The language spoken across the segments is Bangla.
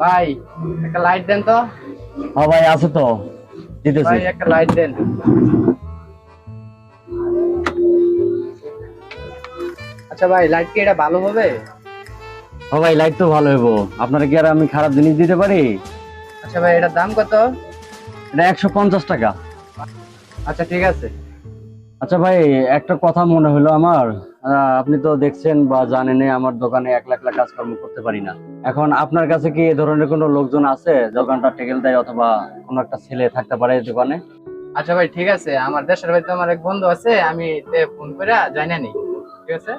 ভাই একটা লাইট দেন তো। হ্যাঁ ভাই আছে তো। দিতেছি। ভাই একটা লাইট দেন। আচ্ছা ভাই লাইট কি এটা ভালো হবে? হ্যাঁ ভাই লাইট তো ভালো হইব। আপনারা কি আর আমি খারাপ জিনিস দিতে পারি? আচ্ছা ভাই এটার দাম কত? এটা একশো পঞ্চাশ টাকা। আচ্ছা ঠিক আছে। আচ্ছা ভাই একটা কথা মনে হলো আমার। আপনি তো দেখছেন বা জানেন আমার দোকানে এক লাখ লাখ কাজকর্ম করতে পারি না। এখন আপনার কাছে কি এ ধরনের কোনো লোকজন আছে, দোকানটা টেকেল দেয় অথবা কোনো একটা ছেলে থাকতে পারে দোকানে? আচ্ছা ভাই, ঠিক আছে। আমার দেশের বাড়িতে আমার এক বন্ধু আছে, আমি ফোন করে জানি নি ঠিক আছে?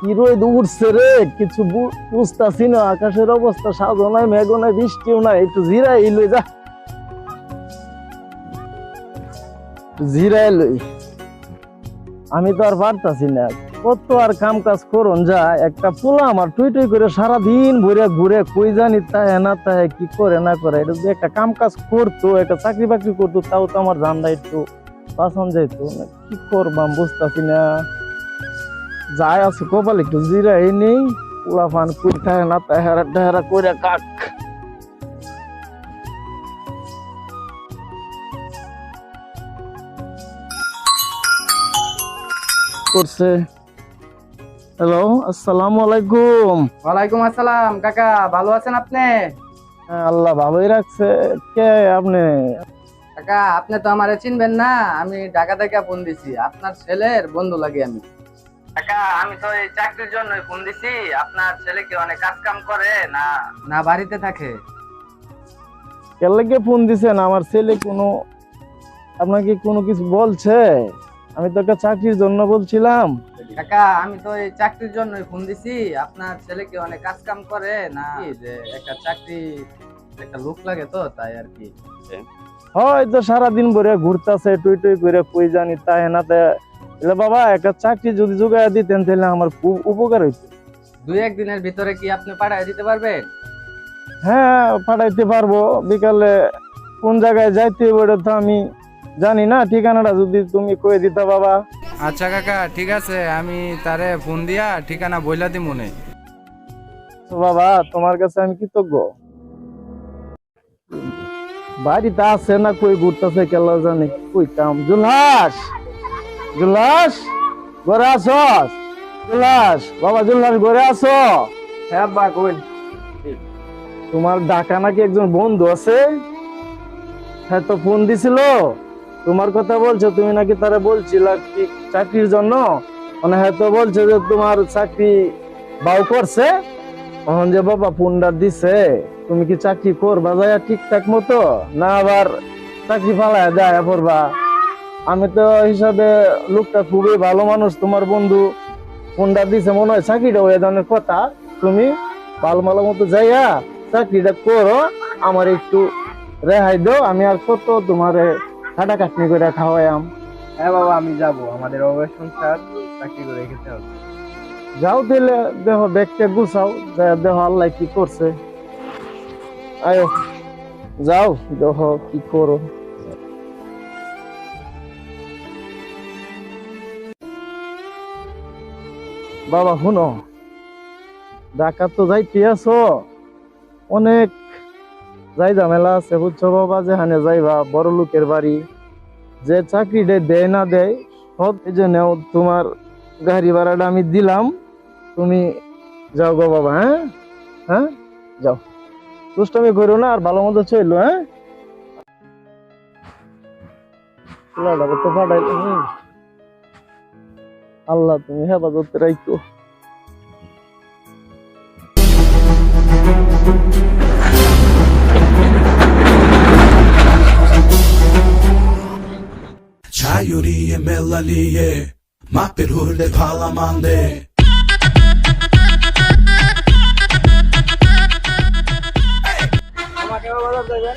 কি রে, কিছু না, আকাশের অবস্থা সাজো নাই মেঘও নাই বৃষ্টিও নাই, একটু জিরাই লই যা। জিরাই লই। আমি তো আর পারতাছি না। কত আর কাম কাজ করুন যা একটা পোলা আমার টুই টুই করে সারাদিন ঘুরে ঘুরে কই জানি তাহে না তাহে কি করে না করে, এটা যদি একটা কাম কাজ করতো, একটা চাকরি বাকরি করতো, তাও তো আমার ধান্দা একটু পাসন যাইতো। কি করবাম বুঝতেছি না। যাই আছে কপাল একটু জিরাই নেই, পোলা ফান কই থাকে না তাহারা টাহারা করে কাক। করছে। হ্যালো আসসালামু আলাইকুম ওয়ালাইকুম আসসালাম কাকা ভালো আছেন আপনি? হ্যাঁ, আল্লাহ ভালোই রাখছে। কে আপনি? কাকা আপনি তো আমারে চিনবেন না আমি ঢাকা থেকে ফোন দিছি। আপনার ছেলের বন্ধু লাগে আমি। কাকা আমি তো এই চাকরির জন্য ফোন দিছি। আপনার ছেলে কি অনেক কাজ কাম করে না? না বাড়িতে থাকে। কে লেগে ফোন দিছেন? আমার ছেলে কোনো আপনাকে কোনো কিছু বলছে? আমি তো একটা চাকরির জন্য বলছিলাম। কাকা আমি তো এই চাকরির জন্য ফোন দিছি। আপনার ছেলে কি অনেক কাজ কাম করে না? যে একটা চাকরি একটা লোক লাগে তো তাই আর কি। হয়তো সারাদিন ভরে ঘুরতেছে টুই টুই করে কই জানি তাই না তাই বাবা একটা চাকরি যদি জোগাড় দিতেন তাহলে আমার খুব উপকার হইতো। দুই একদিনের ভিতরে কি আপনি পাঠায় দিতে পারবেন? হ্যাঁ পাঠাইতে পারব। বিকালে কোন জায়গায় যাইতে হবে তো আমি জানি না ঠিকানাটা যদি তুমি কয়ে দিতা বাবা। আচ্ছা কাকা ঠিক আছে আমি তারে ফোন দিয়া ঠিকানা বইলা দি মনে তো বাবা তোমার কাছে আমি কৃতজ্ঞ। বাড়িতে আছে না কই ঘুরতেছে কেলা জানি কইতাম জুলহাস! জুলহাস! ঘরে আসস? জুলহাস! বাবা জুলহাস ঘরে আসো। হ্যাঁ বা কই তোমার ঢাকা নাকি একজন বন্ধু আছে? হ্যাঁ তো ফোন দিছিল। তোমার কথা বলছো, তুমি নাকি তারা বলছিলা কি চাকরির জন্য? মানে হ্যাঁ তো বলছে যে তোমার চাকরি বাউ করছে। তখন যে বাবা পুন্ডার দিছে, তুমি কি চাকরি করবা? যায় ঠিকঠাক মতো, না আবার চাকরি ফালায় যায় পড়বা? আমি তো হিসাবে লোকটা খুবই ভালো মানুষ, তোমার বন্ধু ফোনটা দিছে, মনে হয় চাকরিটা ওই ধরনের কথা। তুমি ভালো ভালো মতো যাইয়া চাকরিটা করো, আমার একটু রেহাই দাও, আমি আর কত তোমারে খাটা কাটনি করে খাওয়াইম হ্যাঁ বাবা আমি যাব। আমাদের অবশ্য সংসার চাকরি করে খেতে হবে। যাও দিলে দেহ ব্যাগটা গুছাও দেহ আল্লাহ কি করছে। আয়ো যাও দেহ কি করো। বাবা শুনো ঢাকা তো যাইতে আছো। অনেক যাই ঝামেলা আছে, বুঝছ বাবা? যেখানে যাইবা, বড় লোকের বাড়ি। যে চাকরিটা দেয় না দেয়, সব এই জন্য তোমার গাড়ি ভাড়াটা আমি দিলাম। তুমি যাও গো বাবা হ্যাঁ? হ্যাঁ? যাও। দুষ্টামি করো না, আর ভালো মতো হ্যাঁ? তো পাঠাই আল্লাহ, তুমি হেফাজত রাখো Çayuriye melaliye Mapir hurde palamande বলেন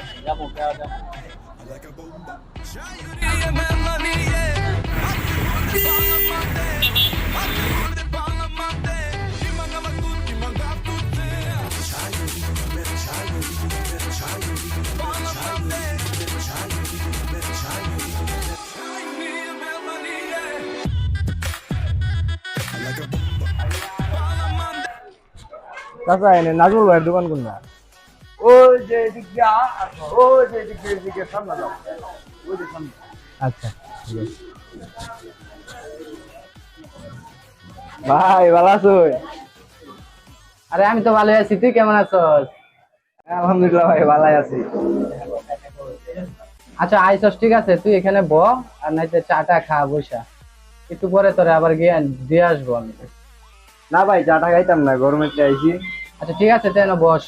চাচা এনে নাজমুল ভাইয়ের দোকান কোনটা? ওই যে এদিক দিয়ে আসো ওই যে এদিক দিয়ে এদিকে সামনে যাও। ওই যে সামনে। আচ্ছা ভাই ভালো আছো? আরে আমি তো ভালো আছি। তুই কেমন আছস? আলহামদুলিল্লাহ ভাই ভালো আছি। আচ্ছা আইসস ঠিক আছে। তুই এখানে ব আর নাইতে চাটা খা বসা। একটু পরে তোরে আবার গিয়ে দিয়ে আসব আমি। না ভাই চাটা খাইতাম না গরমের চা আইছি। আচ্ছা ঠিক আছে তাই না বস।